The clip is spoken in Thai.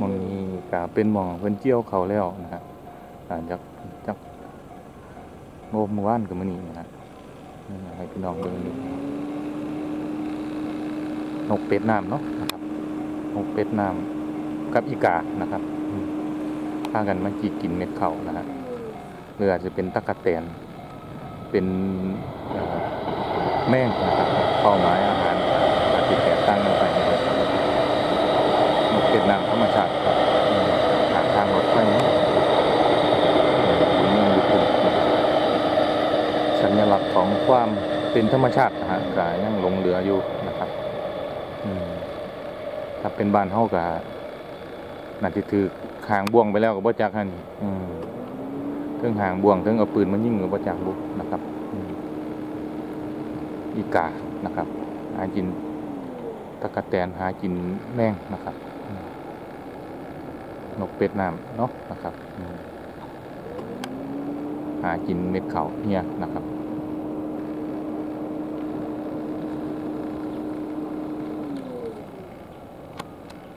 มองนี้ก็เป็นหมองเพิ่นเกี่ยวเขาแล้วนะครับหลังจากจากโมเมื่อวานกับมื้อนี้นะนี่นะให้พี่น้องเบิ่งนกเป็ดน้ำเนาะนะครับนกเป็ดน้ำกับอีกานะครับพากันมาจีกินเม็ดข้านะฮะหรืออาจจะเป็นตะกะแตน เป็นแม่งนะครับเป้าหมายอาหารอาจจะแตกต่างกันไป น้ำธรรมชาติครับหาทางรถไฟเนาะเมืองญี่ปุ่นนะครับสัญลักษณ์ของความเป็นธรรมชาตินะฮะก็ยังหลงเหลืออยู่นะครับถ้าเป็นบ้านเฮาก็น่าสิถือหางบ่วงไปแล้วก็บ่จักหั่นอืมเทิงหางบ่วงเทิงเอาปืนมายิงหรือว่จากบุกนะครับอีกานะครับ หากินตะกะแตนหากินแมงนะครับ นกเป็ดน้ำเนาะนะครับ หากินเม็ดเขาเนี่ยนะครับ